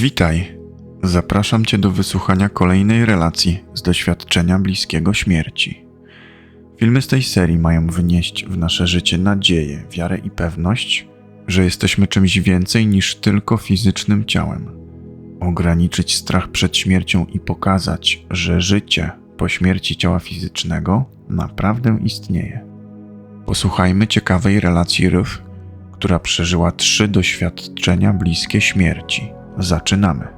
Witaj. Zapraszam Cię do wysłuchania kolejnej relacji z doświadczenia bliskiego śmierci. Filmy z tej serii mają wnieść w nasze życie nadzieję, wiarę i pewność, że jesteśmy czymś więcej niż tylko fizycznym ciałem. Ograniczyć strach przed śmiercią i pokazać, że życie po śmierci ciała fizycznego naprawdę istnieje. Posłuchajmy ciekawej relacji Ryf, która przeżyła trzy doświadczenia bliskie śmierci. Zaczynamy.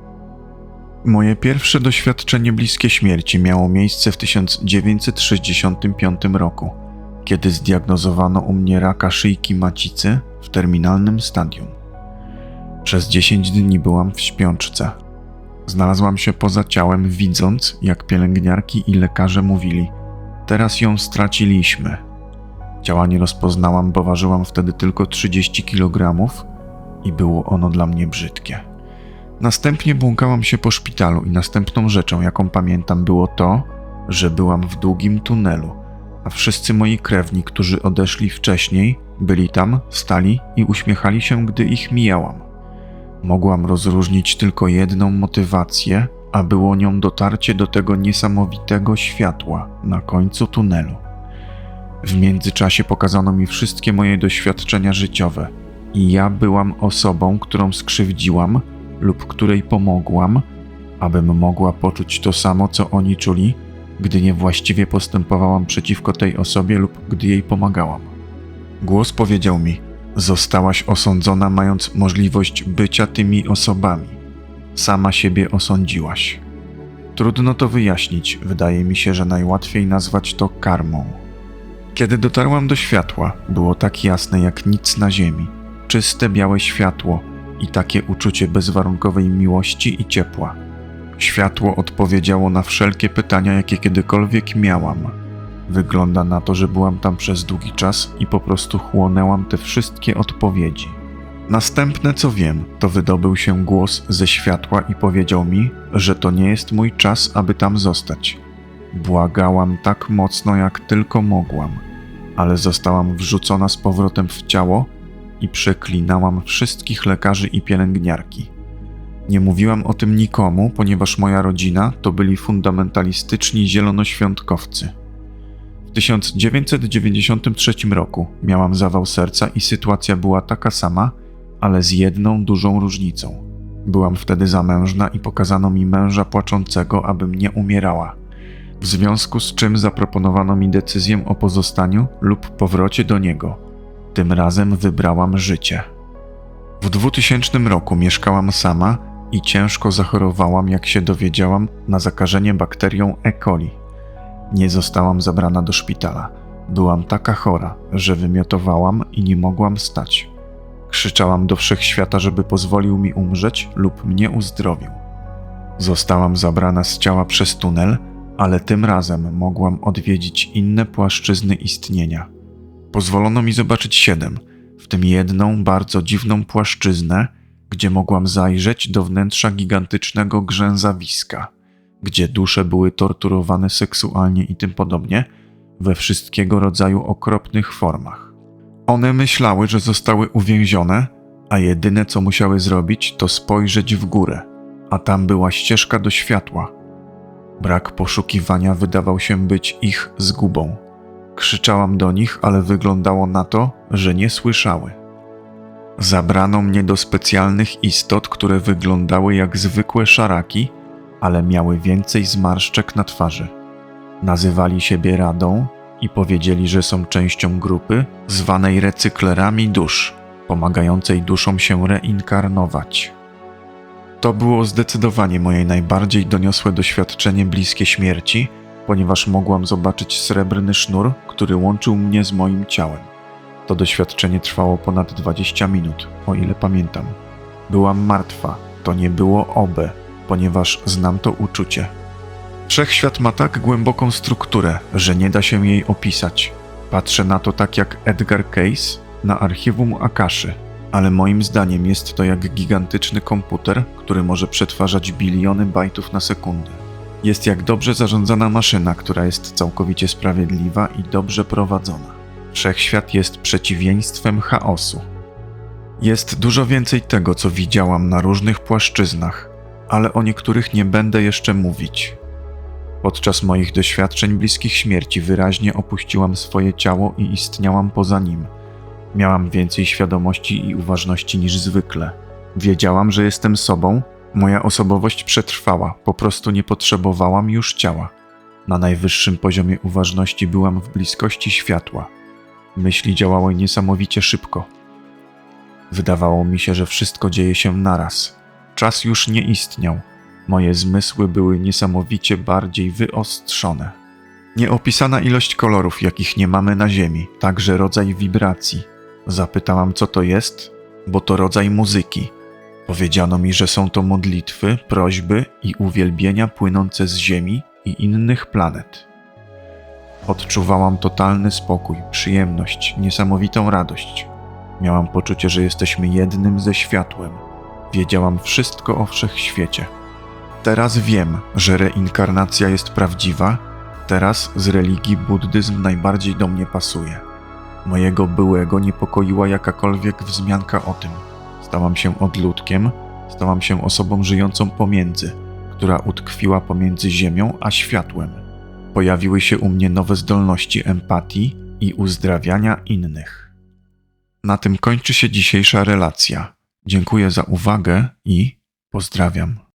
Moje pierwsze doświadczenie bliskie śmierci miało miejsce w 1965 roku, kiedy zdiagnozowano u mnie raka szyjki macicy w terminalnym stadium. Przez 10 dni byłam w śpiączce. Znalazłam się poza ciałem, widząc, jak pielęgniarki i lekarze mówili: Teraz ją straciliśmy. Ciała nie rozpoznałam, bo ważyłam wtedy tylko 30 kg i było ono dla mnie brzydkie. Następnie błąkałam się po szpitalu i następną rzeczą, jaką pamiętam, było to, że byłam w długim tunelu, a wszyscy moi krewni, którzy odeszli wcześniej, byli tam, stali i uśmiechali się, gdy ich mijałam. Mogłam rozróżnić tylko jedną motywację, a było nią dotarcie do tego niesamowitego światła na końcu tunelu. W międzyczasie pokazano mi wszystkie moje doświadczenia życiowe i ja byłam osobą, którą skrzywdziłam lub której pomogłam, abym mogła poczuć to samo, co oni czuli, gdy niewłaściwie postępowałam przeciwko tej osobie lub gdy jej pomagałam. Głos powiedział mi: Zostałaś osądzona, mając możliwość bycia tymi osobami. Sama siebie osądziłaś. Trudno to wyjaśnić, wydaje mi się, że najłatwiej nazwać to karmą. Kiedy dotarłam do światła, było tak jasne jak nic na ziemi. Czyste białe światło i takie uczucie bezwarunkowej miłości i ciepła. Światło odpowiedziało na wszelkie pytania, jakie kiedykolwiek miałam. Wygląda na to, że byłam tam przez długi czas i po prostu chłonęłam te wszystkie odpowiedzi. Następne co wiem, to wydobył się głos ze światła i powiedział mi, że to nie jest mój czas, aby tam zostać. Błagałam tak mocno, jak tylko mogłam, ale zostałam wrzucona z powrotem w ciało i przeklinałam wszystkich lekarzy i pielęgniarki. Nie mówiłam o tym nikomu, ponieważ moja rodzina to byli fundamentalistyczni zielonoświątkowcy. W 1993 roku miałam zawał serca i sytuacja była taka sama, ale z jedną dużą różnicą. Byłam wtedy zamężna i pokazano mi męża płaczącego, abym nie umierała. W związku z czym zaproponowano mi decyzję o pozostaniu lub powrocie do niego. Tym razem wybrałam życie. W 2000 roku mieszkałam sama i ciężko zachorowałam, jak się dowiedziałam, na zakażenie bakterią E. coli. Nie zostałam zabrana do szpitala. Byłam taka chora, że wymiotowałam i nie mogłam stać. Krzyczałam do wszechświata, żeby pozwolił mi umrzeć lub mnie uzdrowił. Zostałam zabrana z ciała przez tunel, ale tym razem mogłam odwiedzić inne płaszczyzny istnienia. Pozwolono mi zobaczyć siedem, w tym jedną bardzo dziwną płaszczyznę, gdzie mogłam zajrzeć do wnętrza gigantycznego grzęzawiska, gdzie dusze były torturowane seksualnie i tym podobnie, we wszystkiego rodzaju okropnych formach. One myślały, że zostały uwięzione, a jedyne co musiały zrobić, to spojrzeć w górę, a tam była ścieżka do światła. Brak poszukiwania wydawał się być ich zgubą. Krzyczałam do nich, ale wyglądało na to, że nie słyszały. Zabrano mnie do specjalnych istot, które wyglądały jak zwykłe szaraki, ale miały więcej zmarszczek na twarzy. Nazywali siebie Radą i powiedzieli, że są częścią grupy zwanej recyklerami dusz, pomagającej duszom się reinkarnować. To było zdecydowanie moje najbardziej doniosłe doświadczenie bliskie śmierci, ponieważ mogłam zobaczyć srebrny sznur, który łączył mnie z moim ciałem. To doświadczenie trwało ponad 20 minut, o ile pamiętam. Byłam martwa, to nie było obe, ponieważ znam to uczucie. Wszechświat ma tak głęboką strukturę, że nie da się jej opisać. Patrzę na to tak jak Edgar Case na archiwum Akaszy, ale moim zdaniem jest to jak gigantyczny komputer, który może przetwarzać biliony bajtów na sekundę. Jest jak dobrze zarządzana maszyna, która jest całkowicie sprawiedliwa i dobrze prowadzona. Wszechświat jest przeciwieństwem chaosu. Jest dużo więcej tego, co widziałam na różnych płaszczyznach, ale o niektórych nie będę jeszcze mówić. Podczas moich doświadczeń bliskich śmierci wyraźnie opuściłam swoje ciało i istniałam poza nim. Miałam więcej świadomości i uważności niż zwykle. Wiedziałam, że jestem sobą, moja osobowość przetrwała, po prostu nie potrzebowałam już ciała. Na najwyższym poziomie uważności byłam w bliskości światła. Myśli działały niesamowicie szybko. Wydawało mi się, że wszystko dzieje się naraz. Czas już nie istniał. Moje zmysły były niesamowicie bardziej wyostrzone. Nieopisana ilość kolorów, jakich nie mamy na Ziemi, także rodzaj wibracji. Zapytałam, co to jest, bo to rodzaj muzyki. Powiedziano mi, że są to modlitwy, prośby i uwielbienia płynące z Ziemi i innych planet. Odczuwałam totalny spokój, przyjemność, niesamowitą radość. Miałam poczucie, że jesteśmy jednym ze światłem. Wiedziałam wszystko o wszechświecie. Teraz wiem, że reinkarnacja jest prawdziwa. Teraz z religii buddyzm najbardziej do mnie pasuje. Mojego byłego niepokoiła jakakolwiek wzmianka o tym. Stałam się odludkiem, stałam się osobą żyjącą pomiędzy, która utkwiła pomiędzy ziemią a światłem. Pojawiły się u mnie nowe zdolności empatii i uzdrawiania innych. Na tym kończy się dzisiejsza relacja. Dziękuję za uwagę i pozdrawiam.